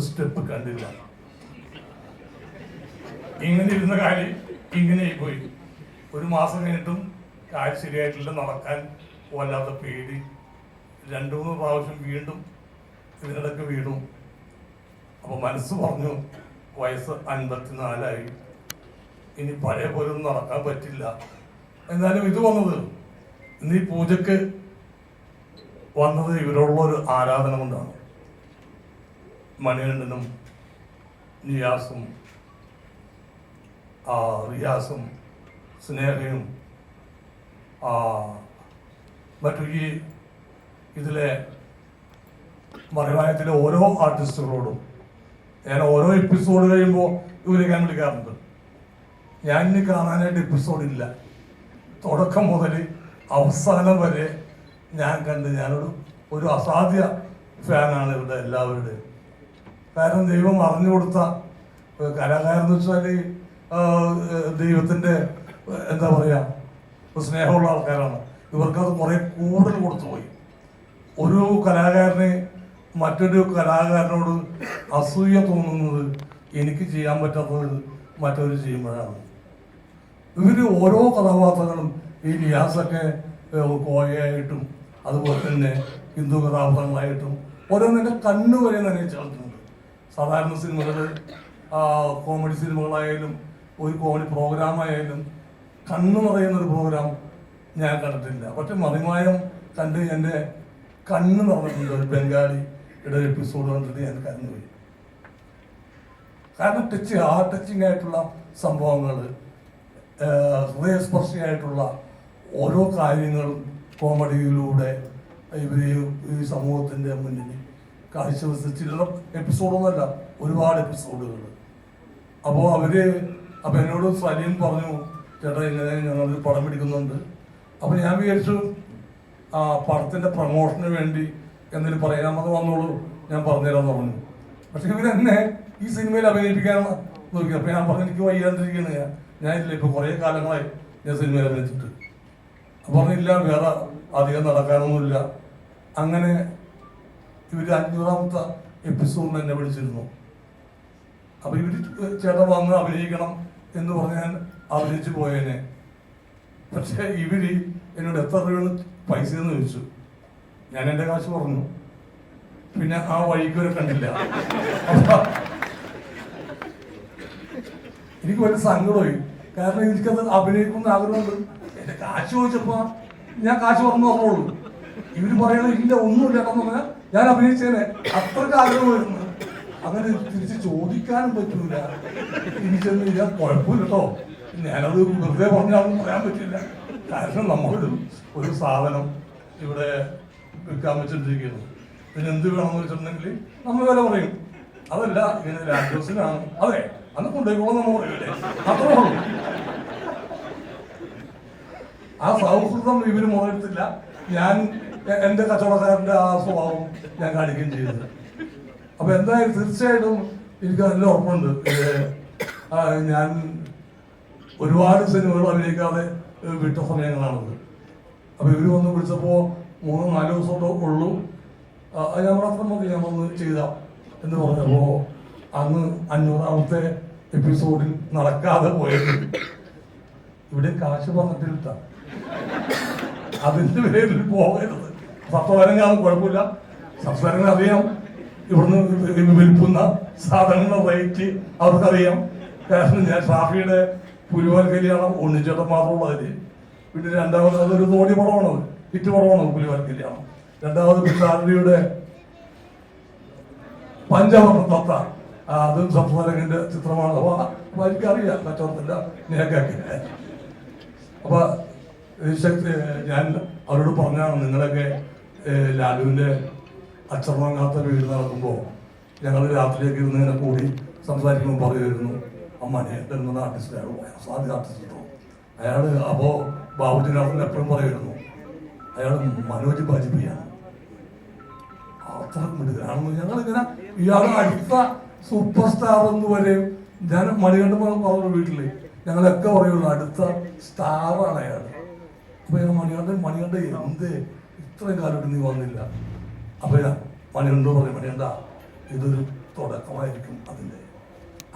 Step കണ്ടില്ല. ഇങ്ങനെ ഇരുന്ന കാര്യം ഇങ്ങനെ പോയി ഒരു മാസം കഴിഞ്ഞിട്ടും കാര്യം ശരിയായിട്ടില്ല നടക്കാൻ വല്ലാത്ത പേടി. രണ്ടു മൂന്ന് പ്രാവശ്യം വീണ്ടും ഇതിനിടയ്ക്ക് വീണു. അപ്പൊ മനസ്സ് പറഞ്ഞു വയസ്സ് അൻപത്തിനാലായി. ഇനി പഴയ പോലെ നടക്കാൻ പറ്റില്ല. എന്നാലും ഇത് വന്നത് ഇന്ന് ഈ പൂജക്ക് വന്നത് ഇവരോടുള്ള ഒരു ആരാധന കൊണ്ടാണ്. മണികണ്ഠനും നിയാസും ആ, റിയാസും സ്നേഹയും ആ, മറ്റു ഈ ഇതിലെ മലയാളത്തിലെ ഓരോ ആർട്ടിസ്റ്റുകളോടും ഞാൻ ഓരോ എപ്പിസോഡ് കഴിയുമ്പോൾ ഇവരെ ഞാൻ വിളിക്കാറുണ്ട്. ഞാൻ ഇനി കാണാനായിട്ട് എപ്പിസോഡ് ഇല്ല. തുടക്കം മുതൽ അവസാനം വരെ ഞാൻ കണ്ട് ഞാനൊരു ഒരു അസാധ്യ ഫാനാണ് ഇവരുടെ എല്ലാവരുടെയും. കാരണം ദൈവം അറിഞ്ഞു കൊടുത്ത കലാകാരൻ എന്ന് വെച്ചാൽ ദൈവത്തിന്റെ എന്താ പറയുക സ്നേഹമുള്ള ആൾക്കാരാണ്. ഇവർക്കത് കുറേ കൂടുതൽ കൊടുത്തു പോയി. ഒരു കലാകാരനെ മറ്റൊരു കലാകാരനോട് അസൂയ തോന്നുന്നത് എനിക്ക് ചെയ്യാൻ പറ്റാത്തത് മറ്റൊരു ചെയ്യുമ്പോഴാണ്. ഇവർ ഓരോ കഥാപാത്രങ്ങളും ഈ നിയാസൊക്കെ കോഴയായിട്ടും അതുപോലെ തന്നെ ഹിന്ദു കഥാപാത്രങ്ങളായിട്ടും ഓരോന്നിന്റെ കണ്ണുവരെ നനയിച്ചു സാധാരണ സിനിമകൾ കോമഡി സിനിമകളായാലും ഒരു കോമഡി പ്രോഗ്രാം ആയാലും കണ്ണു നിറയുന്ന ഒരു പ്രോഗ്രാം ഞാൻ കണ്ടിട്ടില്ല. പക്ഷെ മതിമായം കണ്ട് എന്റെ കണ്ണ് നിറഞ്ഞിട്ടുണ്ട് ഒരു ബംഗാളിയുടെ എപ്പിസോഡ് കണ്ടിട്ട് ഞാൻ കരഞ്ഞുപോയി. കാരണം ടച്ച് ആ ടച്ചിങ് ആയിട്ടുള്ള സംഭവങ്ങൾ ഹൃദയസ്പർശിയായിട്ടുള്ള ഓരോ കാര്യങ്ങളും കോമഡിയിലൂടെ ഇവർ ഈ സമൂഹത്തിന്റെ മുന്നിൽ കാഴ്ചവെച്ച ചില്ലറ എപ്പിസോഡൊന്നുമല്ല ഒരുപാട് എപ്പിസോഡുകൾ അപ്പോൾ അവർ അപ്പൊ എന്നോട് സലീം പറഞ്ഞു ചേട്ടാ ഇങ്ങനെ ഞങ്ങളൊരു പടം പിടിക്കുന്നുണ്ട് അപ്പൊ ഞാൻ വിചാരിച്ചു ആ പടത്തിന്റെ പ്രൊമോഷന് വേണ്ടി എന്തെങ്കിലും പറയാമെന്ന് വന്നോളൂ. ഞാൻ പറഞ്ഞുതരാമെന്ന് പറഞ്ഞു. പക്ഷെ ഇവരെന്നെ ഈ സിനിമയിൽ അഭിനയിപ്പിക്കാൻ നോക്കി. അപ്പൊ ഞാൻ പറഞ്ഞു എനിക്ക് വയ്യാണ്ടിരിക്കുകയാണ് ഞാൻ. ഞാനില്ല ഇപ്പൊ കുറേ കാലങ്ങളായി ഞാൻ സിനിമയിൽ അഭിനയിച്ചിട്ട്. അപ്പൊ പറഞ്ഞില്ല വേറെ അധികം നടക്കാനൊന്നുമില്ല. അങ്ങനെ ഇവർ അഞ്ഞൂറാമത്തെ എപ്പിസോഡിന് എന്നെ വിളിച്ചിരുന്നു. അപ്പൊ ഇവർ ചേട്ടൻ വന്ന് അഭിനയിക്കണം എന്ന് പറഞ്ഞാൽ അഭിനയിച്ചു പോയേനെ. പക്ഷേ ഇവർ എന്നോട് എത്ര രൂപയാണ് പൈസ എന്ന് ചോദിച്ചു. ഞാൻ എന്റെ കാശ് പറഞ്ഞു. പിന്നെ ആ വഴിക്ക് വരെ കണ്ടില്ല. എനിക്ക് വലിയ സങ്കടമായി. കാരണം എനിക്കത് അഭിനയിക്കുന്ന ആഗ്രഹമുണ്ട്. എന്റെ കാശ് ചോദിച്ചപ്പോ ഞാൻ കാശ് പറഞ്ഞു പറഞ്ഞോളൂ. ഇവർ പറയണത് ഇല്ല ഒന്നുമില്ല എന്ന് പറഞ്ഞാൽ ഞാൻ അഭിനയിച്ചേനെ അത്രയ്ക്ക് ആഗ്രഹമായിരുന്നു അങ്ങനെ തിരിച്ച് ചോദിക്കാനും പറ്റൂല. എനിക്കൊന്നും ഇല്ല കുഴപ്പമില്ല കേട്ടോ ഞാനത് വെറുതെ പറഞ്ഞാണെന്ന് പറയാൻ പറ്റില്ല. കാരണം നമ്മളൊരു ഒരു സാധനം ഇവിടെ വിൽക്കാൻ വെച്ചിട്ടിരിക്കുന്നു ഇതിന് എന്ത് വേണമെന്ന് വെച്ചിട്ടുണ്ടെങ്കിൽ നമ്മൾ വില പറയും. അതല്ല ഇങ്ങനെ രാജോസിനാണ്. അതെ അന്ന് കൊണ്ടുപോയിക്കോളാം നമ്മൾ പറയൂലേ. അത്രേ ആ സൗഹൃദം ഇവർ മുതലെടുത്തില്ല. ഞാൻ എ- എന്റെ കച്ചവടക്കാരന്റെ ആ സ്വഭാവം ഞാൻ കാണിക്കുകയും ചെയ്തത് അപ്പൊ എന്തായാലും തീർച്ചയായിട്ടും എനിക്ക് നല്ല ഉറപ്പുണ്ട്. ഞാൻ ഒരുപാട് സിനിമകൾ അഭിനയിക്കാതെ വിട്ട സമയങ്ങളാണത്. അപ്പൊ ഇവർ വന്ന് വിളിച്ചപ്പോ മൂന്നോ നാലോ ദിവസം ഉള്ളൂ. ഞാൻ മാത്രം നോക്കി ഞാൻ വന്ന് ചെയ്താം എന്ന് പറഞ്ഞപ്പോ അന്ന് അഞ്ഞൂറാമത്തെ എപ്പിസോഡിൽ നടക്കാതെ പോയത്. ഇവിടെ കാശ് പറഞ്ഞിട്ടില്ല അതിന്റെ പേരിൽ പോകരുത്. സത്വരം കാണും കുഴപ്പമില്ല. സത്വരങ്ങൾ അറിയാം. ഇവിടുന്ന് വിൽക്കുന്ന സാധനങ്ങളുടെ റേറ്റ് അവർക്കറിയാം. കാരണം ഞാൻ ഷാഫിയുടെ പുലിവാൽ കല്യാണം ഒന്നിച്ചേട്ടൻ പിന്നെ രണ്ടാമത് അതൊരു തോടി പടമാണ്. ഹിറ്റ് പടമാണ് പുലിവാൽ കല്യാണം രണ്ടാമത് പിന്നാരുടെ പഞ്ചവർണ തത്ത. അതും സംസാരകന്റെ ചിത്രമാണ്. അപ്പൊ അപ്പൊ എനിക്കറിയാം. കച്ചവടത്തിന്റെ നേക്കൊക്കെ അപ്പൊ ശക്തി ഞാൻ അവരോട് പറഞ്ഞാണ് നിങ്ങളൊക്കെ ഏഹ്, ലാലുവിന്റെ അച്ചർവാങ്ങാത്ത വീട് നടക്കുമ്പോൾ ഞങ്ങൾ രാത്രിയൊക്കെ ഇരുന്ന് ഇങ്ങനെ കൂടി സംസാരിക്കുമ്പോൾ പറയുമായിരുന്നു അമ്മാനെ എന്നുള്ള ആർട്ടിസ്റ്റ് സാധ്യ ആർട്ടിസ്റ്റ് അയാൾ അപ്പോൾ ബാബുജിനാഥൻ എപ്പോഴും പറയുമായിരുന്നു അയാൾ മനോജ് ബാജ്പേയിയാണ് അത്ര മിടുക്കനാണെന്ന് ഞങ്ങളിങ്ങനെ ഇയാൾ അടുത്ത സൂപ്പർ സ്റ്റാർ എന്ന് പറയും ഞാൻ മണികണ്ഠൻ പറഞ്ഞു വീട്ടിൽ ഞങ്ങളൊക്കെ പറയുള്ളൂ അടുത്ത സ്റ്റാറാണ് അയാൾ അപ്പൊ ഞാൻ മണികണ്ഠൻ മണികണ്ഠൻ എന്ത്? ഇത്രയും കാലമായിട്ട് നീ വന്നില്ല. അപ്പോൾ മണിയുണ്ടോ പറഞ്ഞു മണികണ്ഠ ഇതൊരു തുടക്കമായിരിക്കും അതിന്റെ.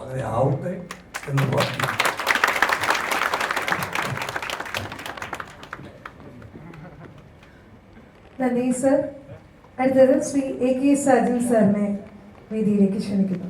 അങ്ങനെ ആവട്ടെ എന്ന് പറഞ്ഞു നന്ദി സർ. അടുത്തത് ശ്രീ എ കെ സജൻ സാറിനെ വേദിയിലേക്ക് ക്ഷണിക്കുന്നു.